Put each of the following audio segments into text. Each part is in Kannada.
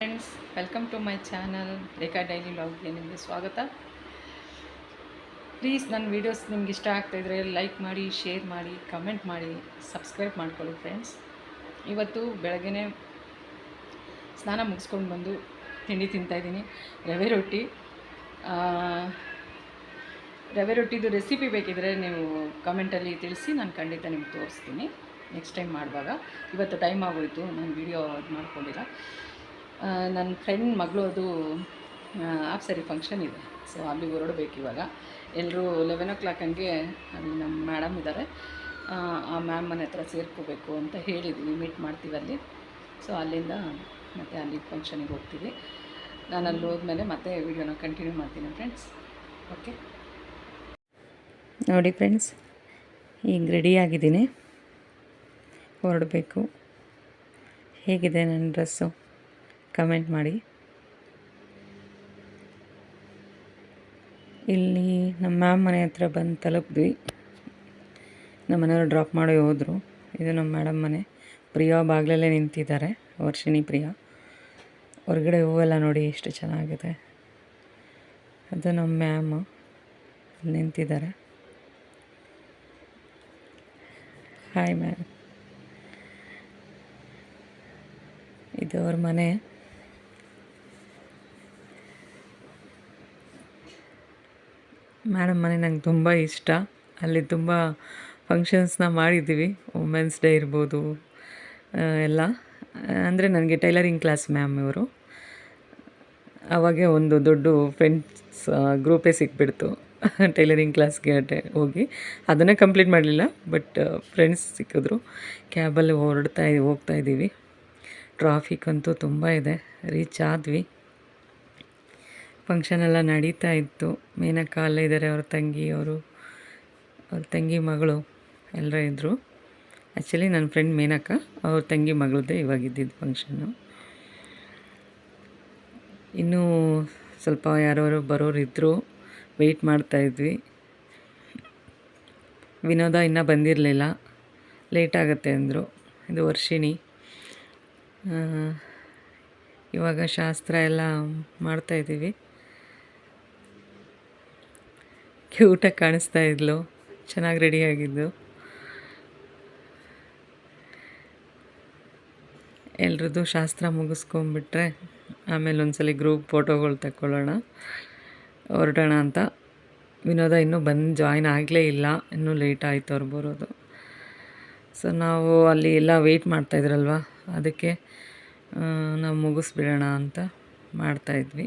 Friends welcome to my channel Rekha daily ವ್ಲಾಗ್ಗೆ ನಿಮಗೆ ಸ್ವಾಗತ. ಪ್ಲೀಸ್ ನನ್ನ ವೀಡಿಯೋಸ್ ನಿಮ್ಗೆ ಇಷ್ಟ ಆಗ್ತಾಯಿದ್ರೆ ಲೈಕ್ ಮಾಡಿ ಶೇರ್ ಮಾಡಿ ಕಮೆಂಟ್ ಮಾಡಿ ಸಬ್ಸ್ಕ್ರೈಬ್ ಮಾಡ್ಕೊಳ್ಳಿ ಫ್ರೆಂಡ್ಸ್ ಇವತ್ತು ಬೆಳಗ್ಗೆ ಸ್ನಾನ ಮುಗಿಸ್ಕೊಂಡು ಬಂದು ತಿಂಡಿ ತಿಂತಾಯಿದ್ದೀನಿ ರವೆ ರೊಟ್ಟಿ. ರವೆ ರೊಟ್ಟಿದು ರೆಸಿಪಿ ಬೇಕಿದ್ರೆ ನೀವು ಕಮೆಂಟಲ್ಲಿ ತಿಳಿಸಿ, ನಾನು ಖಂಡಿತ ನಿಮ್ಗೆ ತೋರಿಸ್ತೀನಿ. ನೆಕ್ಸ್ಟ್ ಟೈಮ್ ಮಾಡುವಾಗ. ಇವತ್ತು ಟೈಮ್ ಆಗೋಯಿತು, ನಾನು ವೀಡಿಯೋ ಮಾಡ್ಕೊಂಡಿಲ್ಲ. ನನ್ನ ಫ್ರೆಂಡ್ ಮಗಳು ಅದು ಆಫ್ ಸರಿ ಫಂಕ್ಷನ್ ಇದೆ. ಸೊ ಅಲ್ಲಿ ಹೊರಡಬೇಕು ಇವಾಗ. ಎಲ್ಲರೂ ಲೆವೆನ್ ಓ ಕ್ಲಾಕ್ ಹಂಗೆ ಅಲ್ಲಿ ನಮ್ಮ ಮೇಡಮ್ ಇದ್ದಾರೆ ಆ, ಮ್ಯಾಮ್ ಮನೆ ಹತ್ರ ಸೇರ್ಕೋಬೇಕು ಅಂತ ಹೇಳಿದ್ವಿ ಮೀಟ್ ಮಾಡ್ತೀವಿ ಅಲ್ಲಿ. ಸೊ ಅಲ್ಲಿಂದ ಮತ್ತೆ ಅಲ್ಲಿ ಫಂಕ್ಷನಿಗೆ ಹೋಗ್ತೀವಿ. ನಾನು ಅಲ್ಲಿ ಹೋದ್ಮೇಲೆ ಮತ್ತೆ ವೀಡಿಯೋನ ಕಂಟಿನ್ಯೂ ಮಾಡ್ತೀನಿ ಫ್ರೆಂಡ್ಸ್ ಓಕೆ ನೋಡಿ ಫ್ರೆಂಡ್ಸ್ ಈಗ ರೆಡಿ ಆಗಿದ್ದೀನಿ. ಹೊರಡಬೇಕು. ಹೇಗಿದೆ ನನ್ನ ಡ್ರೆಸ್ಸು ಕಮೆಂಟ್ ಮಾಡಿ. ಇಲ್ಲಿ ನಮ್ಮ ಮ್ಯಾಮ್ ಮನೆ ಹತ್ರ ಬಂದು ತಲುಪಿದ್ವಿ. ನಮ್ಮ ಮನೆಯವರು ಡ್ರಾಪ್ ಮಾಡಿ ಹೋದರು. ಇದು ನಮ್ಮ ಮೇಡಮ್ ಮನೆ. ಪ್ರಿಯಾ ಬಾಗಿಲಲ್ಲೇ ನಿಂತಿದ್ದಾರೆ. ವರ್ಷಿಣಿ ಪ್ರಿಯಾ. ಹೊರಗಡೆ ಹೂವೆಲ್ಲ ನೋಡಿ ಎಷ್ಟು ಚೆನ್ನಾಗಿದೆ. ಅದು ನಮ್ಮ ಮ್ಯಾಮ್ ನಿಂತಿದ್ದಾರೆ. ಹಾಯ್ ಮ್ಯಾಮ್ ಇದು ಅವ್ರ ಮನೆ. ಮೇಡಮ್, ಮನೆ ನಂಗೆ ತುಂಬ ಇಷ್ಟ. ಅಲ್ಲಿ ತುಂಬ ಫಂಕ್ಷನ್ಸ್ನ ಮಾಡಿದ್ದೀವಿ. ವುಮೆನ್ಸ್ ಡೇ ಇರ್ಬೋದು ಎಲ್ಲ. ಅಂದರೆ ನನಗೆ ಟೈಲರಿಂಗ್ ಕ್ಲಾಸ್ ಮ್ಯಾಮ್ ಇವರು. ಅವಾಗೆ ಒಂದು ದೊಡ್ಡ ಫ್ರೆಂಡ್ಸ್ ಗ್ರೂಪೇ ಸಿಕ್ಬಿಡ್ತು. ಟೈಲರಿಂಗ್ ಕ್ಲಾಸ್ಗೆ ಹೋಗಿ. ಅದನ್ನೇ ಕಂಪ್ಲೀಟ್ ಮಾಡಲಿಲ್ಲ ಬಟ್ ಫ್ರೆಂಡ್ಸ್ ಸಿಕ್ಕಿದ್ರು. ಕ್ಯಾಬಲ್ಲಿ ಹೊರಡ್ತಾ, ಹೋಗ್ತಾ ಇದ್ದೀವಿ. ಟ್ರಾಫಿಕ್ ಅಂತೂ ತುಂಬ ಇದೆ. ರೀಚ್ ಆದ್ವಿ. ಫಂಕ್ಷನ್ ಎಲ್ಲ ನಡೀತಾ ಇತ್ತು. ಮೇನಕ್ಕ ಅಲ್ಲೇ ಇದ್ದಾರೆ ಅವ್ರ ತಂಗಿ, ಅವರು, ಅವ್ರ ತಂಗಿ ಮಗಳು ಎಲ್ಲರೂ ಇದ್ದರು ಆ್ಯಕ್ಚುಲಿ ನನ್ನ ಫ್ರೆಂಡ್ ಮೇನಕ್ಕ ಅವ್ರ ತಂಗಿ ಮಗಳದ್ದೇ ಇವಾಗ ಇದ್ದಿದ್ದು ಫಂಕ್ಷನ್ನು ಇನ್ನೂ ಸ್ವಲ್ಪ ಯಾರ್ಯಾರು ಬರೋರು ಇದ್ದರು ವೆಯ್ಟ್ ಮಾಡ್ತಾಯಿದ್ವಿ ವಿನೋದ ಇನ್ನೂ ಬಂದಿರಲಿಲ್ಲ. ಲೇಟ್ ಆಗುತ್ತೆ ಅಂದರು. ಇದು ವರ್ಷಿಣಿ. ಇವಾಗ ಶಾಸ್ತ್ರ ಎಲ್ಲ ಮಾಡ್ತಾಯಿದ್ದೀವಿ ಕ್ಯೂಟಾಗಿ ಕಾಣಿಸ್ತಾ ಇದ್ಲು. ಚೆನ್ನಾಗಿ ರೆಡಿಯಾಗಿದ್ದು ಎಲ್ರದ್ದು ಶಾಸ್ತ್ರ ಮುಗಿಸ್ಕೊಂಬಿಟ್ರೆ ಆಮೇಲೆ ಒಂದ್ಸಲಿ ಗ್ರೂಪ್ ಫೋಟೋಗಳು ತಗೊಳ್ಳೋಣ ಹೊರಡೋಣ ಅಂತ. ವಿನೋದ ಇನ್ನೂ ಬಂದು ಜಾಯ್ನ್ ಆಗಲೇ ಇಲ್ಲ. ಇನ್ನೂ ಲೇಟ್ ಆಯಿತು ಅವ್ರು ಬರೋದು. ಸೊ ನಾವು ಅಲ್ಲಿ ಎಲ್ಲ ವೆಯ್ಟ್ ಮಾಡ್ತಾಯಿದ್ರಲ್ವ ಅದಕ್ಕೆ ನಾವು ಮುಗಿಸ್ಬಿಡೋಣ ಅಂತ ಮಾಡ್ತಾಯಿದ್ವಿ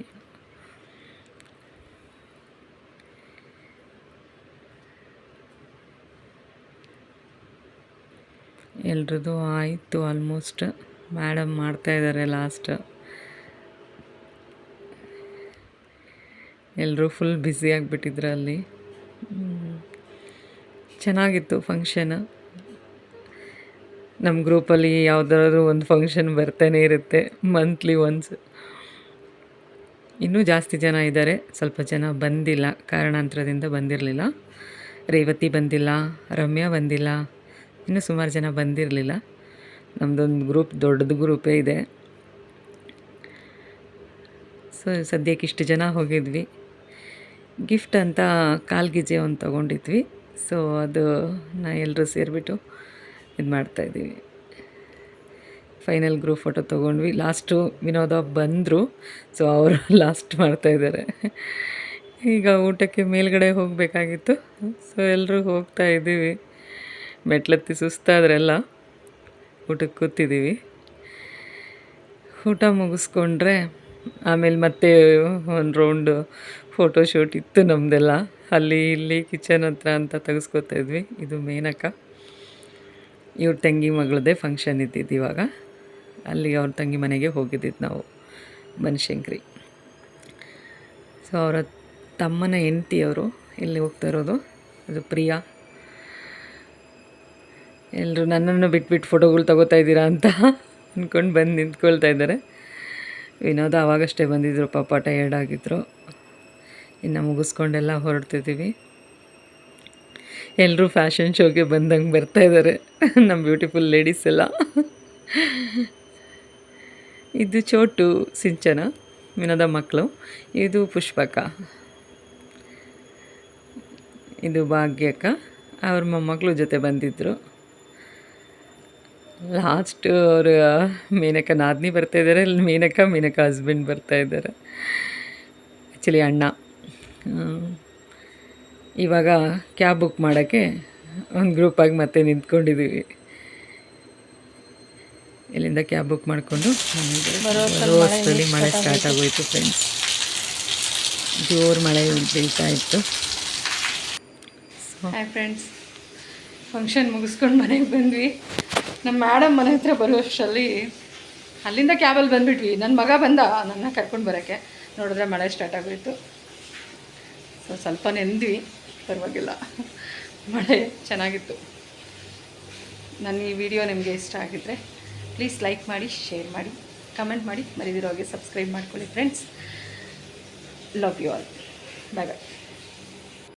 ಎಲ್ರದ್ದು ಆಯಿತು ಆಲ್ಮೋಸ್ಟ್ ಮೇಡಮ್ ಮಾಡ್ತಾಯಿದ್ದಾರೆ ಲಾಸ್ಟ್ ಎಲ್ಲರೂ ಫುಲ್ ಬ್ಯುಸಿ ಆಗಿಬಿಟ್ಟಿದ್ರು ಅಲ್ಲಿ. ಚೆನ್ನಾಗಿತ್ತು ಫಂಕ್ಷನ್ ನಮ್ಮ ಗ್ರೂಪಲ್ಲಿ ಯಾವುದಾದ್ರೂ ಒಂದು ಫಂಕ್ಷನ್ ಬರ್ತಾನೆ ಇರುತ್ತೆ ಮಂತ್ಲಿ ಒನ್ಸ್ ಇನ್ನೂ ಜಾಸ್ತಿ ಜನ ಇದ್ದಾರೆ ಸ್ವಲ್ಪ ಜನ ಬಂದಿಲ್ಲ, ಕಾರಣಾಂತರದಿಂದ ಬಂದಿರಲಿಲ್ಲ. ರೇವತಿ ಬಂದಿಲ್ಲ, ರಮ್ಯಾ ಬಂದಿಲ್ಲ. ಇನ್ನೂ ಸುಮಾರು ಜನ ಬಂದಿರಲಿಲ್ಲ. ನಮ್ಮದೊಂದು ಗ್ರೂಪ್, ದೊಡ್ಡದು ಗ್ರೂಪೇ ಇದೆ. ಸೊ ಸದ್ಯಕ್ಕೆ ಇಷ್ಟು ಜನ ಹೋಗಿದ್ವಿ. ಗಿಫ್ಟ್ ಅಂತ ಕಾಲ್ಗಿಜೆ ಒಂದು ತೊಗೊಂಡಿದ್ವಿ. ಸೊ ಅದು ನಾ ಎಲ್ಲರೂ ಸೇರಿಬಿಟ್ಟು ಇದು ಮಾಡ್ತಾಯಿದ್ದೀವಿ ಫೈನಲ್ ಗ್ರೂಪ್ ಫೋಟೋ ತೊಗೊಂಡ್ವಿ. ಲಾಸ್ಟು ವಿನೋದ ಬಂದರು. ಸೊ ಅವರು ಲಾಸ್ಟ್ ಮಾಡ್ತಾಯಿದ್ದಾರೆ ಈಗ ಊಟಕ್ಕೆ ಮೇಲ್ಗಡೆ ಹೋಗಬೇಕಾಗಿತ್ತು. ಸೊ ಎಲ್ಲರೂ ಹೋಗ್ತಾ ಇದ್ದೀವಿ. ಮೆಟ್ಲತ್ತಿ ಸುಸ್ತಾದ್ರೆಲ್ಲ ಊಟಕ್ಕೆ ಕೂತಿದ್ದೀವಿ. ಊಟ ಮುಗಿಸ್ಕೊಂಡ್ರೆ ಆಮೇಲೆ ಮತ್ತೆ ಒಂದು ರೌಂಡು ಫೋಟೋ ಶೂಟ್ ಇತ್ತು ನಮ್ಮದೆಲ್ಲ ಅಲ್ಲಿ ಇಲ್ಲಿ ಕಿಚನ್ ಹತ್ರ ಅಂತ ತೆಗೆಸ್ಕೊತಾ ಇದ್ವಿ. ಇದು ಮೇನಕ್ಕ ಇವ್ರ ತಂಗಿ ಮಗಳದೇ ಫಂಕ್ಷನ್ ಇದ್ದಿದ್ದು ಇವಾಗ. ಅಲ್ಲಿ ಅವ್ರ ತಂಗಿ ಮನೆಗೆ ಹೋಗಿದ್ದಿದ್ದು ನಾವು, ಬನಶಂಕರಿ. ಸೊ ಅವರ ತಮ್ಮನ ಹೆಂಡ್ತಿಯವರು ಇಲ್ಲಿ ಹೋಗ್ತಾ ಇರೋದು. ಅದು ಪ್ರಿಯಾ. ಎಲ್ಲರೂ ನನ್ನನ್ನು ಬಿಟ್ಬಿಟ್ಟು ಫೋಟೋಗಳು ತಗೋತಾ ಇದ್ದೀರಾ ಅಂತ ಅಂದ್ಕೊಂಡು ಬಂದು ನಿಂತ್ಕೊಳ್ತಾ ಇದ್ದಾರೆ. ವಿನೋದ ಆವಾಗಷ್ಟೇ ಬಂದಿದ್ದರು ಪಾಪ ಟಯರ್ಡ್ ಆಗಿದ್ದರು ಇನ್ನು ಮುಗಿಸ್ಕೊಂಡೆಲ್ಲ ಹೊರಡ್ತಿದ್ದೀವಿ. ಎಲ್ಲರೂ ಫ್ಯಾಷನ್ ಶೋಗೆ ಬಂದಂಗೆ ಬರ್ತಾ ಇದ್ದಾರೆ. ನಮ್ಮ ಬ್ಯೂಟಿಫುಲ್ ಲೇಡೀಸ್ ಎಲ್ಲ. ಇದು ಚೋಟು ಸಿಂಚನ, ವಿನೋದ ಮಕ್ಕಳು. ಇದು ಪುಷ್ಪಕ. ಇದು ಭಾಗ್ಯಕ್ಕ. ಅವ್ರ ಮೊಮ್ಮಕ್ಕಳು ಜೊತೆ ಬಂದಿದ್ದರು ಲಾಸ್ಟ್ ಅವರು ಮೇನಕ ನಾದಿನಿ ಬರ್ತಾ ಇದ್ದಾರೆ ಇಲ್ಲಿ ಮೇನಕ ಮೀನಕ್ಕ ಹಸ್ಬೆಂಡ್ ಬರ್ತಾ ಇದ್ದಾರೆ ಆ್ಯಕ್ಚುಲಿ ಅಣ್ಣ. ಇವಾಗ ಕ್ಯಾಬ್ ಬುಕ್ ಮಾಡೋಕ್ಕೆ ಒಂದು ಗ್ರೂಪಾಗಿ ಮತ್ತೆ ನಿಂತ್ಕೊಂಡಿದ್ದೀವಿ ಇಲ್ಲಿಂದ ಕ್ಯಾಬ್ ಬುಕ್ ಮಾಡಿಕೊಂಡು ಬರುವಷ್ಟರಲ್ಲಿ ಮಳೆ ಸ್ಟಾರ್ಟ್ ಆಗೋಯ್ತು ಫ್ರೆಂಡ್ಸ್ ಜೋರು ಮಳೆ ಬೀಳ್ತಾ ಇತ್ತು. ಹಾಯ್ ಫ್ರೆಂಡ್ಸ್ ಫಂಕ್ಷನ್ ಮುಗಿಸ್ಕೊಂಡು ಮನೆಗೆ ಬಂದ್ವಿ. ನಮ್ಮ ಮೇಡಮ್ ಮನೆ ಹತ್ರ ಬರುವಷ್ಟರಲ್ಲಿ ಅಲ್ಲಿಂದ ಕ್ಯಾಬಲ್ಲಿ ಬಂದುಬಿಟ್ವಿ. ನನ್ನ ಮಗ ಬಂದ ನನ್ನ ಕರ್ಕೊಂಡು ಬರೋಕ್ಕೆ. ನೋಡಿದ್ರೆ ಮಳೆ ಸ್ಟಾರ್ಟ್ ಆಗೋಯ್ತು. ಸೊ ಸ್ವಲ್ಪ ನೆಂದ್ವಿ ಪರವಾಗಿಲ್ಲ. ಮಳೆ ಚೆನ್ನಾಗಿತ್ತು. ನನ್ನ ಈ ವಿಡಿಯೋ ನಿಮಗೆ ಇಷ್ಟ ಆಗಿದ್ದರೆ ಪ್ಲೀಸ್ ಲೈಕ್ ಮಾಡಿ ಶೇರ್ ಮಾಡಿ ಕಮೆಂಟ್ ಮಾಡಿ. ಮರಿದಿರೋ ಹಾಗೆ ಸಬ್ಸ್ಕ್ರೈಬ್ ಮಾಡ್ಕೊಳ್ಳಿ friends love you all bye bye